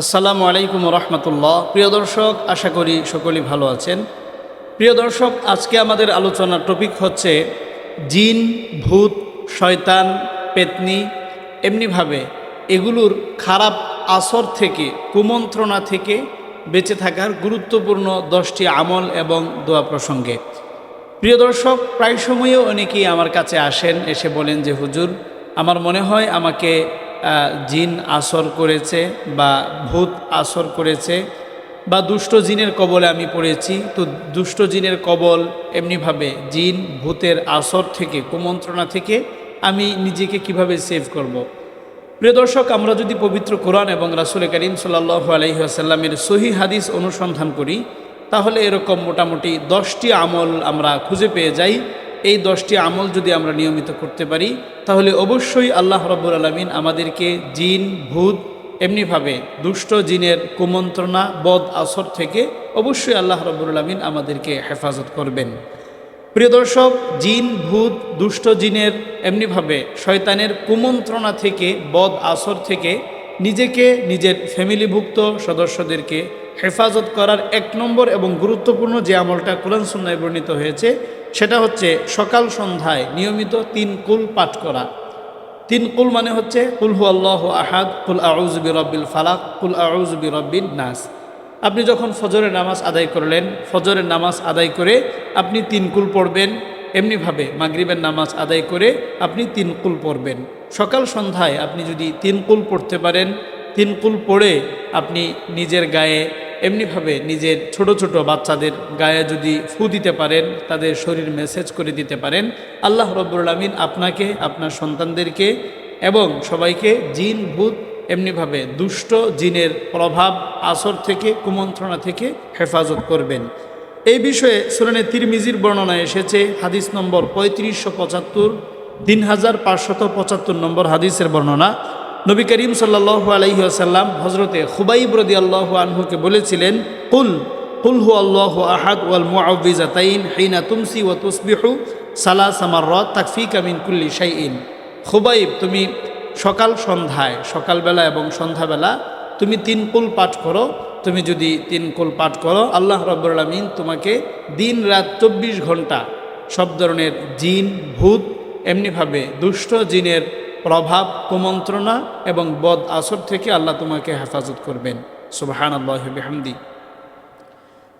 আসসালামু আলাইকুম রহমতুল্লাহ প্রিয় দর্শক, আশা করি সকলেই ভালো আছেন। প্রিয় দর্শক, আজকে আমাদের আলোচনার টপিক হচ্ছে জিন, ভূত, শয়তান, পেতনি। এমনিভাবে এগুলোর খারাপ আসর থেকে, কুমন্ত্রণা থেকে বেঁচে থাকার গুরুত্বপূর্ণ দশটি আমল এবং দোয়া প্রসঙ্গে। প্রিয় দর্শক, প্রায় সময়ে অনেকেই আমার কাছে আসেন, এসে বলেন যে, হুজুর, আমার মনে হয় আমাকে জিন আসর করেছে বা ভূত আসর করেছে বা দুষ্ট জিনের কবলে আমি পড়েছি, তো দুষ্ট জিনের কবল এমনিভাবে জিন, ভূতের আসর থেকে, কুমন্ত্রণা থেকে আমি নিজেকে কীভাবে সেভ করব। প্রিয় দর্শক, আমরা যদি পবিত্র কোরআন এবং রাসুল করিম সাল্লাহ আলহিহাসাল্লামের সহি হাদিস অনুসন্ধান করি, তাহলে এরকম মোটামুটি দশটি আমল আমরা খুঁজে পেয়ে যাই এই দশটি আমল যদি আমরা নিয়মিত করতে পারি, তাহলে অবশ্যই আল্লাহ রব্বুর আলমিন আমাদেরকে জিন, ভূত, এমনিভাবে দুষ্ট জিনের কুমন্ত্রণা, বদ আসর থেকে অবশ্যই আল্লাহ রব্বুর আলমিন আমাদেরকে হেফাজত করবেন। প্রিয় দর্শক, জিন, ভূত, দুষ্ট জিনের এমনিভাবে শয়তানের কুমন্ত্রণা থেকে, বদ আসর থেকে নিজেকে, নিজের ফ্যামিলিভুক্ত সদস্যদেরকে হেফাজত করার এক নম্বর এবং গুরুত্বপূর্ণ যে আমলটা কোরআন সুন্নায় বর্ণিত হয়েছে সেটা হচ্ছে সকাল সন্ধ্যায় নিয়মিত তিন কুল পাঠ করা। তিন কুল মানে হচ্ছে, কুল হু আল্লাহ আহাদ, কুল আউজ বি রব্বিল ফালাক, কুল আউজ বি রব্বিন নাস। আপনি যখন ফজরের নামাজ আদায় করলেন, ফজরের নামাজ আদায় করে আপনি তিন কুল পড়বেন। এমনিভাবে মাগরিবের নামাজ আদায় করে আপনি তিন কুল পড়বেন। সকাল সন্ধ্যায় আপনি যদি তিন কুল পড়তে পারেন, তিন কুল পড়ে আপনি নিজের গায়ে এমনিভাবে নিজের ছোট ছোট বাচ্চাদের গায়ে যদি ফু দিতে পারেন, তাদের শরীর মেসেজ করে দিতে পারেন, আল্লাহ রব্বুল আপনাকে, আপনার সন্তানদেরকে এবং সবাইকে জিন, ভূত এমনিভাবে দুষ্ট জিনের প্রভাব, আসর থেকে, কুমন্ত্রণা থেকে হেফাজত করবেন। এই বিষয়ে সুরানে তিরমিজির বর্ণনা এসেছে, হাদিস নম্বর পঁয়ত্রিশশো পঁচাত্তর, তিন হাজার পাঁচশত পঁচাত্তর নম্বর হাদিসের বর্ণনা। নবী করিম সাল্লাহ আলহি আসাল্লাম হজরতে খুবাইব রদি আল্লাহ আনহুকে বলেছিলেন, কুল কুল হু আল্লাহ আহাদ ওয়াল মুআউবিজাতাইন হিনা তুমসি ওয়া তুসবিহু সালা সামার সামাররাত তাকফিকা মিন কুল্লি শাইইন। খুবাইব, তুমি সকাল সন্ধ্যায়, সকালবেলা এবং সন্ধ্যাবেলা তুমি তিন কুল পাঠ করো। তুমি যদি তিন কুল পাঠ করো, আল্লাহ রব্বুল আলমিন তোমাকে দিন রাত চব্বিশ ঘণ্টা সব ধরনের জিন, ভূত, এমনিভাবে দুষ্ট জিনের প্রভাব, কুমন্ত্রণা এবং বদ আসর থেকে আল্লাহ তোমাকে হেফাজত করবেন। সুবাহান আল্লাহ হামদি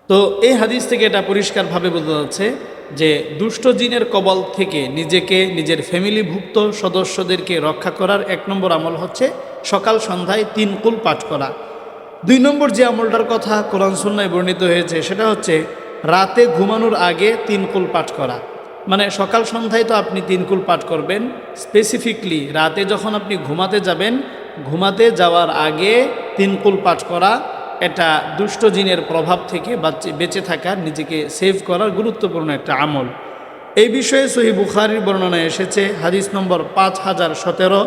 তো এই হাদিস থেকে এটা পরিষ্কারভাবে বোঝা যাচ্ছে যে দুষ্ট জিনের কবল থেকে নিজেকে, নিজের ফ্যামিলিভুক্ত সদস্যদেরকে রক্ষা করার এক নম্বর আমল হচ্ছে সকাল সন্ধ্যায় তিন কুল পাঠ করা। দুই নম্বর যে আমলটার কথা কোরআন সুন্নায় বর্ণিত হয়েছে সেটা হচ্ছে রাতে ঘুমানোর আগে তিন কুল পাঠ করা। মানে সকাল সন্ধ্যায় তো আপনি তিনকুল পাঠ করবেন। স্পেসিফিকলি রাতে যখন আপনি ঘুমাতে যাবেন, ঘুমাতে যাওয়ার আগে তিনকুল পাঠ করা এটা দুষ্ট জিনের প্রভাব থেকে বেঁচে থাকা, নিজেকে সেভ করার গুরুত্বপূর্ণ একটা আমল। এই বিষয়ে সহি বুখারির বর্ণনায় এসেছে, হাদিস নম্বর পাঁচ হাজার সতেরো।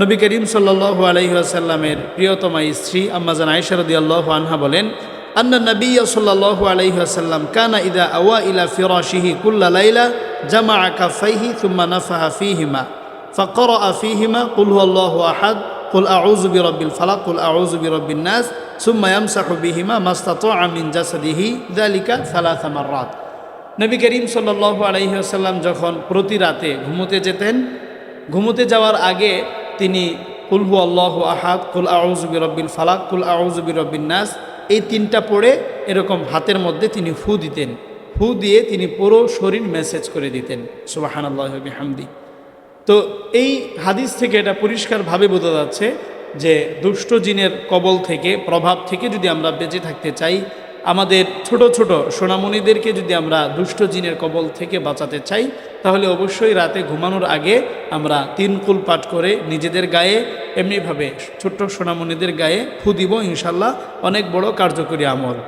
নবী করিম সাল্লু আলহিহাসাল্লামের প্রিয়তমা স্ত্রী আম্মাজান আইসারদি আল্লাহ আনহা বলেন, আন্না নবী সাল্লাহ আলহিহাসাল্লাম কানা ইদা আওয়া ইলা ফিরাশিহি কুল্লা লাইলা জামা কাফাইহি সুম্মা নাফাহা ফিহিমা ফকর আফিহিমা কুল আল্লাহ আহাদ, কুল আউজ বিরব্বিল ফালাক, কুল আউজ বিরব্বিন নাস, সুম্মা ইয়ামসাহু বিহিমা মাস্তাত আমিন জাসাদিহি দালিকা সালাসা মাররাত। নবী করিম সাল্লাল্লাহু আলাইহি আসাল্লাম যখন প্রতি রাতে ঘুমোতে যেতেন, ঘুমোতে যাওয়ার আগে তিনি কুলহু আল্লাহ আহাদ, কুল আউজ বিরব্বিল ফালাক, কুল আউজ বিরব্বিন নাস, এই তিনটা পড়ে এরকম হাতের মধ্যে তিনি ফু দিতেন। ফু দিয়ে তিনি পুরো শরীর মেসেজ করে দিতেন। সুবাহান আল্লাহ হামদি তো এই হাদিস থেকে এটা পরিষ্কারভাবে বোঝা যাচ্ছে যে দুষ্ট জিনের কবল থেকে, প্রভাব থেকে যদি আমরা বেঁচে থাকতে চাই, আমাদের ছোট ছোট সোনামণিদেরকে যদি আমরা দুষ্ট জিনের কবল থেকে বাঁচাতে চাই, তাহলে অবশ্যই রাতে ঘুমানোর আগে আমরা তিন কুল পাঠ করে নিজেদের গায়ে, এমনিভাবে ছোট্ট সোনামণিদের গায়ে ফু দিব ইনশাল্লাহ অনেক বড় কার্যকরী আমল।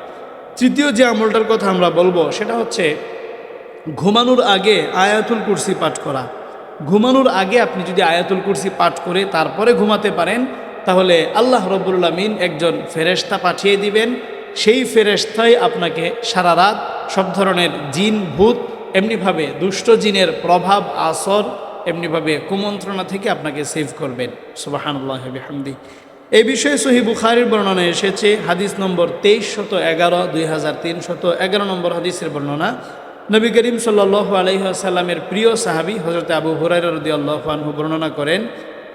তৃতীয় যে আমলটার কথা আমরা বলব, সেটা হচ্ছে ঘুমানোর আগে আয়াতুল কুরসি পাঠ করা। ঘুমানোর আগে আপনি যদি আয়াতুল কুরসি পাঠ করে তারপরে ঘুমাতে পারেন, তাহলে আল্লাহ রব্বুল্লামিন একজন ফেরেস্তা পাঠিয়ে দিবেন। সেই ফেরেস্তাই আপনাকে সারা রাত সব ধরনের জিন, ভূত, এমনিভাবে দুষ্ট জিনের প্রভাব, আসর, এমনিভাবে কুমন্ত্রণা থেকে আপনাকে সেভ করবেন। সুবাহানুল্লাহ হামদি এই বিষয়ে সহি বুখারির বর্ণনা এসেছে, হাদিস নম্বর তেইশ শত এগারো, দুই হাজার তিন, শত এগারো নম্বর হাদিসের বর্ণনা। নবী করিম সাল্লাহ আলহিহাসাল্লামের প্রিয় সাহাবি হজরত আবু হুরাই রদি আল্লাহানহু বর্ণনা করেন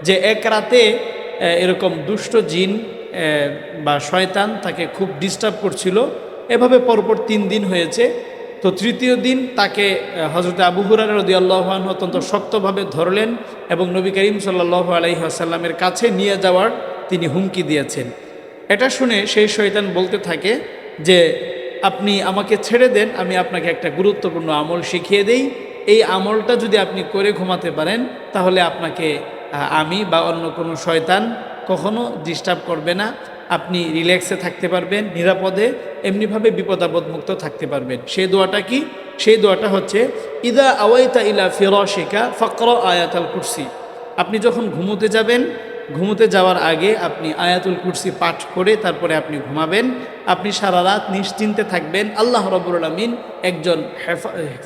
যে এক রাতে এরকম দুষ্ট জিন বা শয়তান তাকে খুব ডিস্টার্ব করছিল। এভাবে পরপর তিন দিন হয়েছে। তো তৃতীয় দিন তাকে হজরত আবু হুরার রদি আল্লাহান অত্যন্ত শক্তভাবে ধরলেন এবং নবী করিম সাল্লাহ আলহি আসাল্লামের কাছে নিয়ে যাওয়ার তিনি হুমকি দিয়েছেন। এটা শুনে সেই শয়তান বলতে থাকে যে, আপনি আমাকে ছেড়ে দেন, আমি আপনাকে একটা গুরুত্বপূর্ণ আমল শিখিয়ে দেই। এই আমলটা যদি আপনি করে ঘুমাতে পারেন, তাহলে আপনাকে আমি বা অন্য কোনো শয়তান কখনো ডিস্টার্ব করবে না। আপনি রিল্যাক্সে থাকতে পারবেন, নিরাপদে, এমনিভাবে বিপদাপদ মুক্ত থাকতে পারবেন। সেই দোয়াটা কি? সেই দোয়াটা হচ্ছে, ইদা আওয়াইতা ইলা ফিরশিকা ফকর আয়াতাল কুরসি। আপনি যখন ঘুমোতে যাবেন ঘুমোতে যাওয়ার আগে আপনি আয়াতুল কুরসি পাঠ করে তারপরে আপনি ঘুমাবেন। আপনি সারা রাত নিশ্চিন্তে থাকবেন। আল্লাহ রবুল আলমিন একজন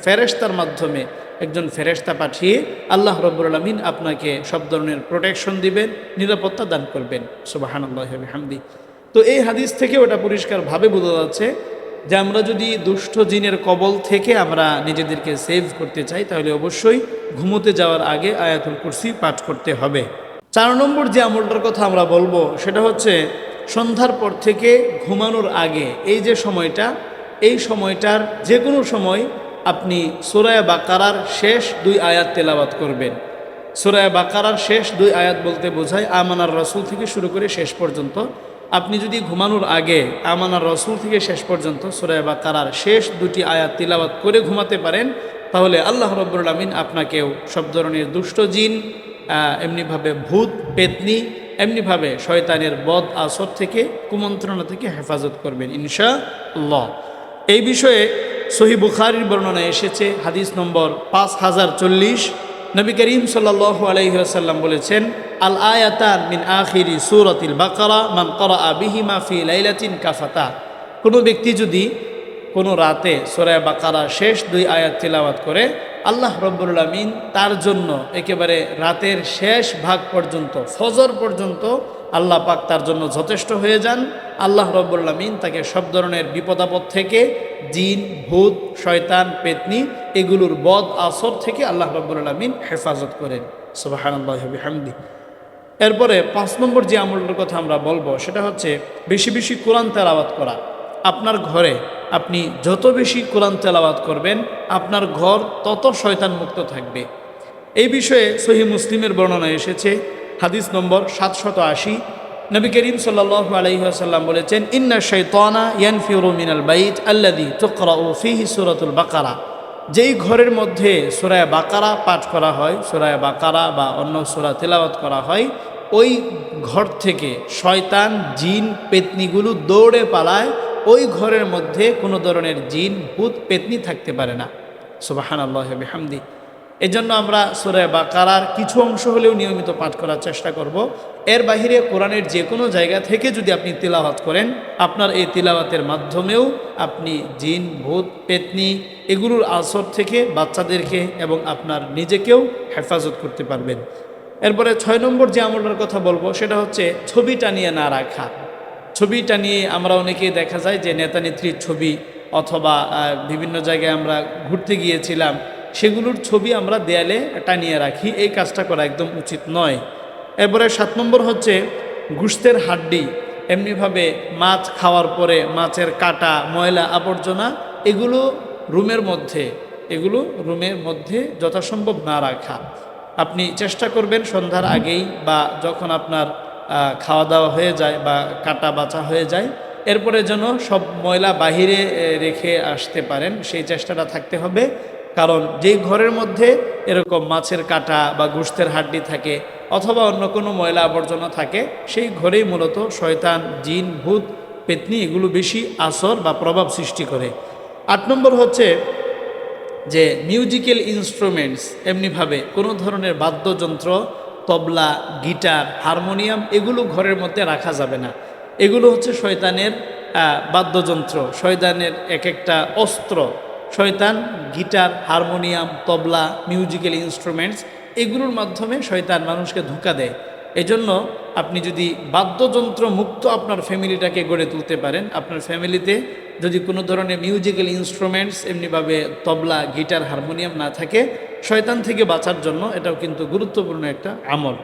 ফেরেস্তার মাধ্যমে একজন ফেরেস্তা পাঠিয়ে আল্লাহ রব্বুল আলমিন আপনাকে সব ধরনের প্রোটেকশন দিবেন, নিরাপত্তা দান করবেন। সুবাহান আল্লাহ হামদি তো এই হাদিস থেকে ওটা পরিষ্কারভাবে বোঝা যাচ্ছে যে আমরা যদি দুষ্ট জিনের কবল থেকে আমরা নিজেদেরকে সেভ করতে চাই, তাহলে অবশ্যই ঘুমোতে যাওয়ার আগে আয়াতুল কুরসি পাঠ করতে হবে। চার নম্বর যে আমলটার কথা আমরা বলব, সেটা হচ্ছে সন্ধ্যার পর থেকে ঘুমানোর আগে, এই যে সময়টা, এই সময়টার যে কোনো সময় আপনি সুরায় বাকারার শেষ দুই আয়াত তেলাওয়াত করবেন। সুরায় বাকারার শেষ দুই আয়াত বলতে বোঝায়, আমানার রসুল থেকে শুরু করে শেষ পর্যন্ত। আপনি যদি ঘুমানোর আগে আমানার রসুল থেকে শেষ পর্যন্ত সুরায় বাকারার শেষ দুটি আয়াত তিলাওয়াত করে ঘুমাতে পারেন, তাহলে আল্লাহ রব্বুল আলমিন আপনাকেও সব ধরনের দুষ্ট জিন এমনিভাবে ভূত, পেতনি, এমনিভাবে শয়তানের বদ আসর থেকে, কুমন্ত্রণা থেকে হেফাজত করবেন ইনশা আল্লাহ এই বিষয়ে সহি বুখারির বর্ণনা এসেছে, হাদিস নম্বর পাঁচ হাজার চল্লিশ। নবী করিম সাল্লাহ আলহিহাসাল্লাম বলেছেন, আল আয়াতান মিন আখিরি সুরতিল বাকারা, মান করা বিহিমা ফি লাইলাতিন কাফাতা। কোনো ব্যক্তি যদি কোনো রাতে সোরায় বাকারা শেষ দুই আয়াত তিলাওয়াত করে আল্লাহ রব্বুল আমিন তার জন্য একেবারে রাতের শেষ ভাগ পর্যন্ত, ফজর পর্যন্ত আল্লাহ পাক তার জন্য যথেষ্ট হয়ে যান। আল্লাহ রব্বুল আমিন তাকে সব ধরনের বিপদাপদ থেকে জিন, ভূত, শয়তান, পেতনি এগুলোর বদ আসর থেকে আল্লাহ রব্বুল আমিন হেফাজত করেন। সুবাহান আল্লাহ হামদি এরপরে পাঁচ নম্বর যে আমলটার কথা আমরা বলব, সেটা হচ্ছে বেশি বেশি কোরআন তেলাওয়াত করা। আপনার ঘরে আপনি যত বেশি কোরআন তেলাওয়াত করবেন, আপনার ঘর তত শয়তান মুক্ত থাকবে। এই বিষয়ে সহি মুসলিমের বর্ণনা এসেছে, হাদিস নম্বর সাতশত আশি। নবী করিম সাল্লাহ আলহিহাসাল্লাম বলেছেন, ইন্না শৈতানা ইয়ানফিউরু মিনাল বাইত আল্লাদি তোকরা ও ফিহি সুরাতুল বাকারা। যেই ঘরের মধ্যে সুরায় বাকারা পাঠ করা হয় সুরায় বাকারা বা অন্য সুরা তেলাওয়াত করা হয়, ওই ঘর থেকে শয়তান, জিন, পেতনিগুলো দৌড়ে পালায় ওই ঘরের মধ্যে কোনো ধরনের জিন, ভূত, পেতনি থাকতে পারে না। সুবাহান আল্লাহ হামদি এই জন্য আমরা সুরায় বাকারার কিছু অংশ হলেও নিয়মিত পাঠ করার চেষ্টা করব। এর বাহিরে কোরআনের যে কোনো জায়গা থেকে যদি আপনি তিলাওয়াত করেন, আপনার এই তিলাওয়াতের মাধ্যমেও আপনি জিন, ভূত, পেতনি এগুলোর আসর থেকে বাচ্চাদেরকে এবং আপনার নিজেকেও হেফাজত করতে পারবেন। এরপরে ছয় নম্বর যে আমলটার কথা বলব, সেটা হচ্ছে ছবি টানিয়ে না রাখা। ছবি টানিয়ে আমরা অনেকেই দেখা যায় যে নেতা নেত্রীর ছবি অথবা বিভিন্ন জায়গায় আমরা ঘুরতে গিয়েছিলাম, সেগুলোর ছবি আমরা দেয়ালে টানিয়ে রাখি। এই কাজটা করা একদম উচিত নয়। এরপরে সাত নম্বর হচ্ছে গুস্তের হাড্ডি। এমনিভাবে মাছ খাওয়ার পরে মাছের কাটা, ময়লা, আবর্জনা এগুলো রুমের মধ্যে, এগুলো রুমের মধ্যে যথাসম্ভব না রাখা। আপনি চেষ্টা করবেন সন্ধ্যার আগেই বা যখন আপনার খাওয়া দাওয়া হয়ে যায় বা কাটা বাছা হয়ে যায়, এরপরে যেন সব ময়লা বাহিরে রেখে আসতে পারেন, সেই চেষ্টাটা থাকতে হবে। কারণ যেই ঘরের মধ্যে এরকম মাছের কাটা বা গোস্তের হাড্ডি থাকে অথবা অন্য কোনো ময়লা আবর্জনা থাকে, সেই ঘরেই মূলত শয়তান, জিন, ভূত, পেতনি এগুলো বেশি আসর বা প্রভাব সৃষ্টি করে। আট নম্বর হচ্ছে যে মিউজিক্যাল ইনস্ট্রুমেন্টস এমনিভাবে কোনো ধরনের বাদ্যযন্ত্র তবলা, গিটার, হারমোনিয়াম এগুলো ঘরের মধ্যে রাখা যাবে না। এগুলো হচ্ছে শয়তানের বাদ্যযন্ত্র। শয়তানের এক একটা অস্ত্র। শয়তান, guitar, harmonium, tabla musical instruments এগুলোর মাধ্যমে শয়তান মানুষকে ধোঁকা দেয়। এজন্য আপনি যদি বাদ্যযন্ত্র মুক্ত আপনার ফ্যামিলিটাকে গড়ে তুলতে পারেন, আপনার ফ্যামিলিতে যদি কোনো ধরনের মিউজিক্যাল ইনস্ট্রুমেন্টস এমনিভাবে তবলা, গিটার, হারমোনিয়াম না থাকে শয়তান থেকে বাঁচার জন্য এটাও কিন্তু গুরুত্বপূর্ণ একটা আমল।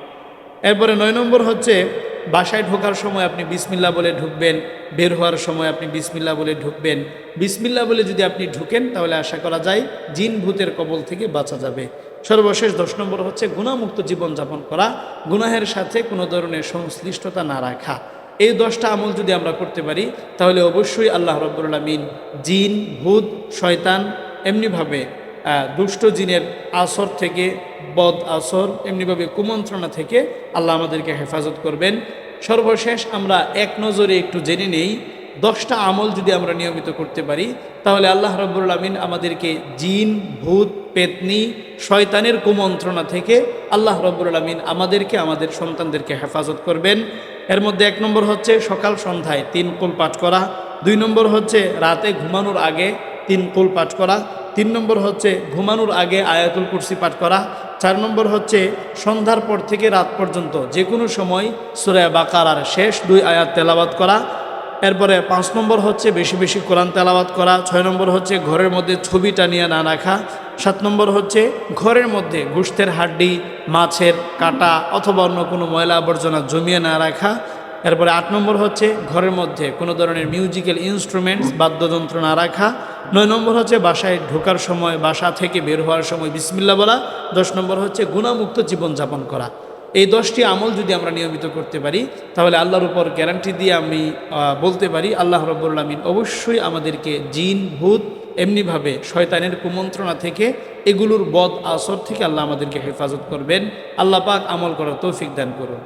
এরপরে নয় নম্বর হচ্ছে, বাসায় ঢোকার সময় আপনি বিসমিল্লা বলে ঢুকবেন, বের হওয়ার সময় আপনি বিসমিল্লা বলে ঢুকবেন। বিসমিল্লা বলে যদি আপনি ঢুকেন, তাহলে আশা করা যায় জিন ভূতের কবল থেকে বাঁচা যাবে। সর্বশেষ দশ নম্বর হচ্ছে গুণামুক্ত জীবনযাপন করা, গুনাহের সাথে কোনো ধরনের সংশ্লিষ্টতা না রাখা। এই দশটা আমল যদি আমরা করতে পারি, তাহলে অবশ্যই আল্লাহ রব্বুল জিন, ভূত, শয়তান এমনিভাবে দুষ্ট জিনের আসর থেকে বদ আসর, এমনিভাবে কুমন্ত্রণা থেকে আল্লাহ আমাদেরকে হেফাজত করবেন। সর্বশেষ আমরা এক নজরে একটু জেনে নেই, দশটা আমল যদি আমরা নিয়মিত করতে পারি, তাহলে আল্লাহ রব্বুল আমিন আমাদেরকে জিন, ভূত, পেতনি, শয়তানের কুমন্ত্রণা থেকে আল্লাহ রব্বুল আমিন আমাদেরকে, আমাদের সন্তানদেরকে হেফাজত করবেন। এর মধ্যে এক নম্বর হচ্ছে সকাল সন্ধ্যায় তিন কুল পাঠ করা, দুই নম্বর হচ্ছে রাতে ঘুমানোর আগে তিন কুল পাঠ করা তিন নম্বর হচ্ছে ঘুমানোর আগে আয়াতুল কুরসি পাঠ করা, চার নম্বর হচ্ছে সন্ধ্যার পর থেকে রাত পর্যন্ত যে কোনো সময় সুরায় বাকারার শেষ দুই আয়াত তেলাবাত করা, এরপরে পাঁচ নম্বর হচ্ছে বেশি বেশি কোরআন তেলাওয়াত করা, ছয় নম্বর হচ্ছে ঘরের মধ্যে ছবি টানিয়ে না রাখা, সাত নম্বর হচ্ছে ঘরের মধ্যে গোষ্ঠের হাড্ডি, মাছের কাটা অথবা অন্য কোনো ময়লা আবর্জনা জমিয়ে না রাখা এরপরে আট নম্বর হচ্ছে ঘরের মধ্যে কোনো ধরনের মিউজিক্যাল ইনস্ট্রুমেন্টস বাদ্যযন্ত্র না রাখা। নয় নম্বর হচ্ছে বাসায় ঢোকার সময়, বাসা থেকে বের হওয়ার সময় বিসমিল্লা বলা। দশ নম্বর হচ্ছে গুণামুক্ত জীবনযাপন করা। এই দশটি আমল যদি আমরা নিয়মিত করতে পারি, তাহলে আল্লাহর উপর গ্যারান্টি দিয়ে আমি বলতে পারি, আল্লাহ রব্বুল অবশ্যই আমাদেরকে জিন, ভূত, এমনিভাবে শয়তানের কুমন্ত্রণা থেকে এগুলোর বদ আসর থেকে আল্লাহ আমাদেরকে হেফাজত করবেন। আল্লাহ পাক আমল করার তৌফিক দান করুন।